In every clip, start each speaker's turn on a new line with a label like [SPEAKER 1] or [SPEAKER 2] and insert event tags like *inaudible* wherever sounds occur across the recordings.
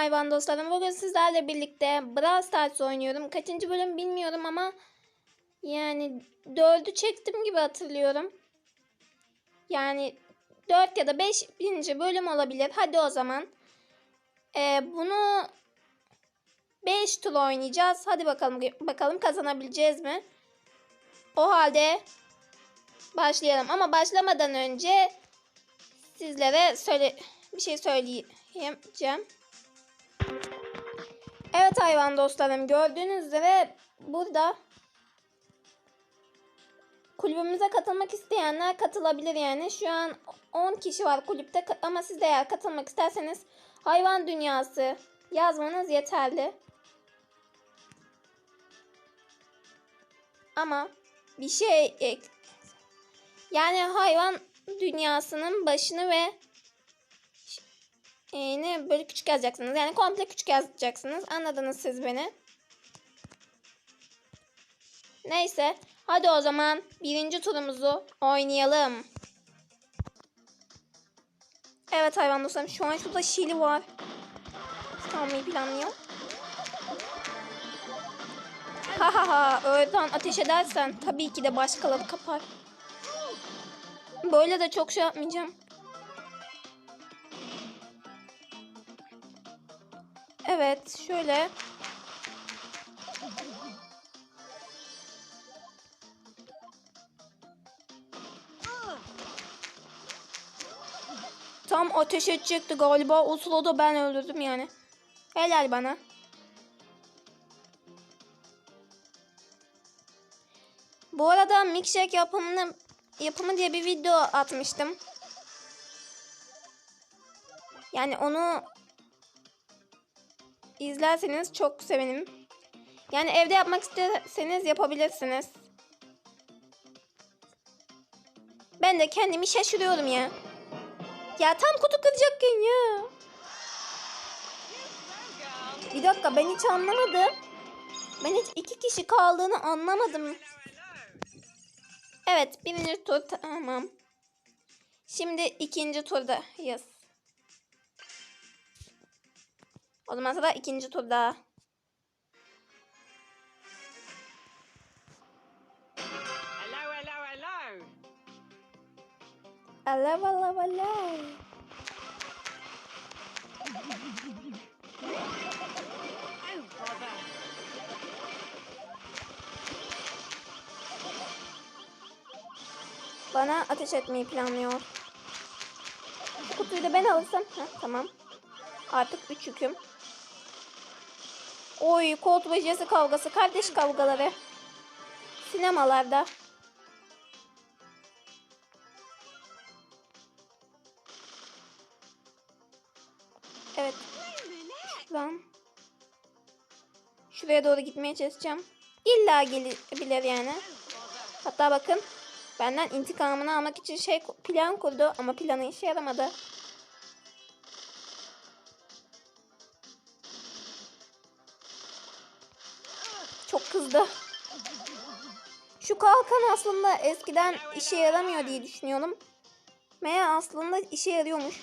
[SPEAKER 1] hayvan dostlarım. Bugün sizlerle birlikte Brawl Stars oynuyorum. Kaçıncı bölüm bilmiyorum ama yani dördü çektim gibi hatırlıyorum. Yani dört ya da beş birinci bölüm olabilir. Hadi o zaman. Ee, bunu 5 tur oynayacağız. Hadi bakalım bakalım kazanabileceğiz mi? O halde başlayalım. Ama başlamadan önce sizlere söyle bir şey söyleyeceğim. Evet hayvan dostlarım gördüğünüz üzere burada kulübümüze katılmak isteyenler katılabilir yani. Şu an 10 kişi var kulüpte ama siz de eğer katılmak isterseniz hayvan dünyası yazmanız yeterli. Ama bir şey yani hayvan dünyasının başını ve ne böyle küçük yazacaksınız. Yani komple küçük yazacaksınız. Anladınız siz beni. Neyse. Hadi o zaman birinci turumuzu oynayalım. Evet hayvan dostlarım. Şu an şurada Şili var. Kalmayı planlıyor. Ha ha ha. Oradan ateş edersen tabii ki de başkaları kapar. Böyle de çok şey yapmayacağım. Evet şöyle. Tam ateş edecekti galiba. O sırada ben öldürdüm yani. Helal bana. Bu arada milkshake yapımını yapımı diye bir video atmıştım. Yani onu izlerseniz çok sevinirim. Yani evde yapmak isterseniz yapabilirsiniz. Ben de kendimi şaşırıyorum ya. Ya tam kutu kıracakken ya. Bir dakika ben hiç anlamadım. Ben hiç iki kişi kaldığını anlamadım. Evet birinci tur tamam. Şimdi ikinci turdayız. O zaman sıra ikinci turda.
[SPEAKER 2] Hello, hello, hello.
[SPEAKER 1] Alev alev alev.
[SPEAKER 2] Oh.
[SPEAKER 1] Bana ateş etmeyi planlıyor. Bu kutuyu da ben alırsam. Heh, tamam. Artık üç yüküm. Oy ve Jesse kavgası. Kardeş kavgaları. Sinemalarda. Evet. Şuradan. Şuraya doğru gitmeye çalışacağım. İlla gelebilir yani. Hatta bakın. Benden intikamını almak için şey plan kurdu ama planı işe yaramadı. Kızdı. Şu kalkan aslında eskiden işe yaramıyor diye düşünüyorum. Meğer aslında işe yarıyormuş.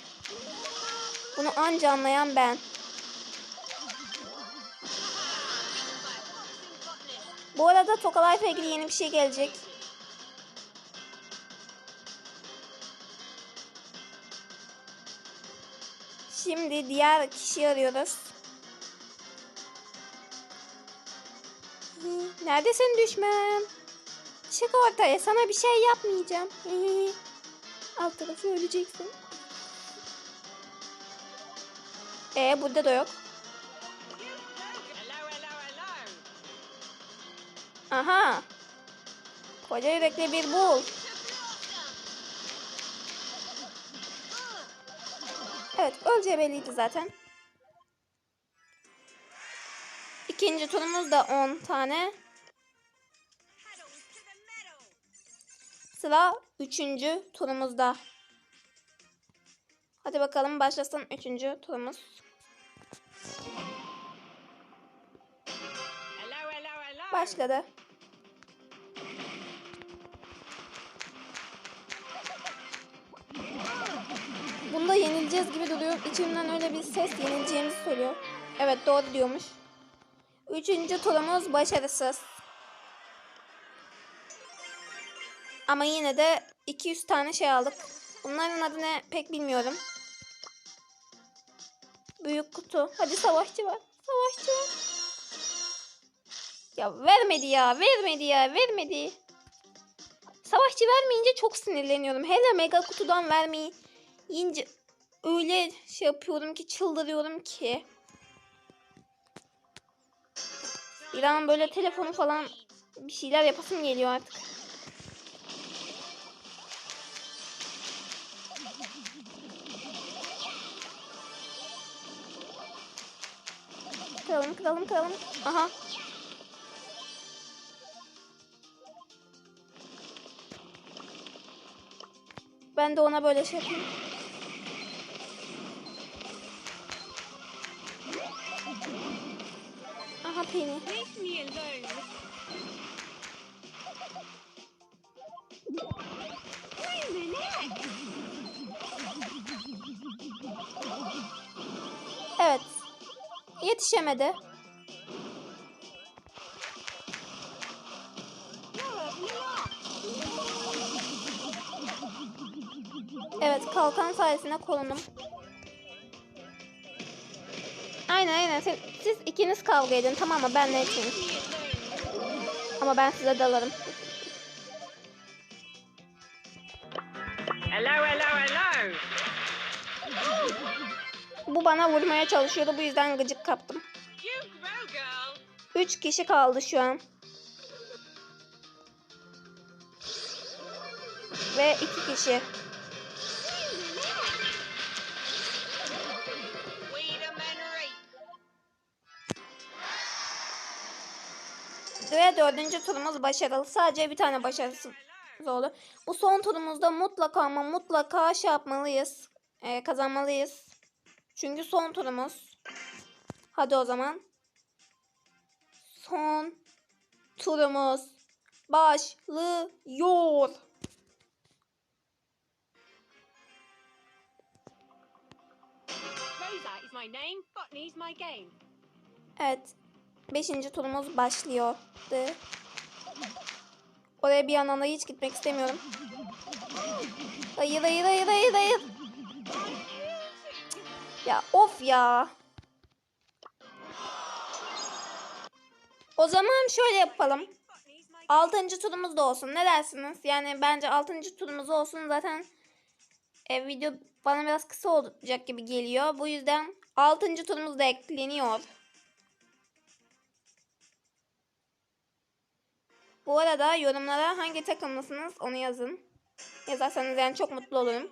[SPEAKER 1] Bunu anca anlayan ben. Bu arada Toka Life ile ilgili yeni bir şey gelecek. Şimdi diğer kişiyi arıyoruz. Neredesin düşmem? Çık ortaya sana bir şey yapmayacağım. *laughs* Alt tarafı öleceksin. Ee burada da yok. Aha. Koca yürekli bir bul. Evet öleceği belliydi zaten. İkinci turumuz da 10 tane. Sıra üçüncü turumuzda. Hadi bakalım başlasın üçüncü turumuz. Başladı. Bunda yenileceğiz gibi duruyor. İçimden öyle bir ses yenileceğimizi söylüyor. Evet doğru diyormuş. Üçüncü turumuz başarısız. Ama yine de 200 tane şey aldık. Bunların adı ne pek bilmiyorum. Büyük kutu. Hadi savaşçı var. Savaşçı var. Ya vermedi ya. Vermedi ya. Vermedi. Savaşçı vermeyince çok sinirleniyorum. Hele mega kutudan vermeyi yiyince öyle şey yapıyorum ki çıldırıyorum ki. Bir an böyle telefonu falan bir şeyler yapasım geliyor artık. Kıralım kıralım kıralım. Aha. Ben de ona böyle şey yapayım. Aha Penny. Yetişemedi. Evet kalkan sayesinde korundum. Aynen aynen siz, siz ikiniz kavga edin tamam mı ben de etmeyeyim. Ama ben size dalarım.
[SPEAKER 2] Hello, hello.
[SPEAKER 1] Bu bana vurmaya çalışıyordu bu yüzden gıcık kaptım.
[SPEAKER 2] You grow, girl.
[SPEAKER 1] Üç kişi kaldı şu an. Ve iki kişi. Ve dördüncü turumuz başarılı. Sadece bir tane başarısız oldu. Bu son turumuzda mutlaka ama mutlaka şey yapmalıyız. Ee, kazanmalıyız. Çünkü son turumuz. Hadi o zaman. Son turumuz başlıyor. Evet. Beşinci turumuz başlıyordu. Oraya bir yandan da hiç gitmek istemiyorum. Hayır hayır hayır hayır hayır. Ya of ya. O zaman şöyle yapalım.
[SPEAKER 2] Botany's my
[SPEAKER 1] Altıncı turumuz da olsun. Ne dersiniz? Yani bence altıncı turumuz olsun. Zaten e, video bana biraz kısa olacak gibi geliyor. Bu yüzden altıncı turumuz da ekleniyor. Bu arada yorumlara hangi takımlısınız onu yazın. Yazarsanız yani çok mutlu olurum.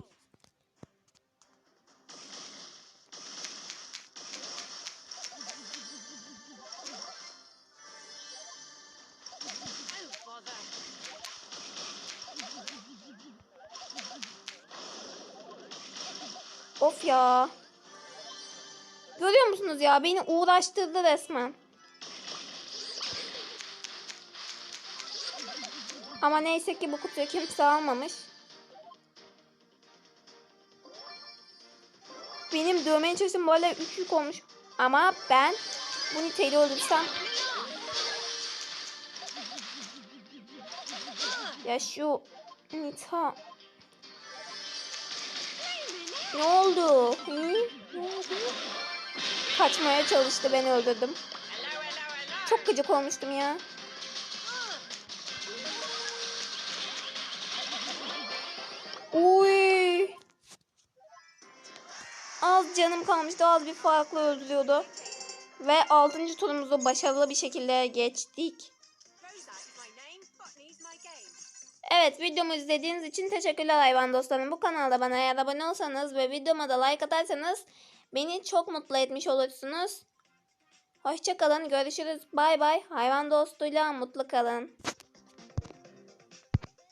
[SPEAKER 1] Of ya. Görüyor musunuz ya? Beni uğraştırdı resmen. Ama neyse ki bu kutuyu kimse almamış. Benim dövmeye çalıştığım böyle 3 yük olmuş. Ama ben bu niteyi öldürsem... Ya şu Nita... Ne oldu? Hı? Ne oldu? Kaçmaya çalıştı ben öldürdüm. Çok gıcık olmuştum ya. Uy. Az canım kalmıştı. Az bir farklı öldürüyordu. Ve 6. turumuzu başarılı bir şekilde geçtik. Evet videomu izlediğiniz için teşekkürler hayvan dostlarım. Bu kanalda bana eğer abone olsanız ve videoma da like atarsanız beni çok mutlu etmiş olursunuz. Hoşçakalın görüşürüz bay bay hayvan dostuyla mutlu kalın.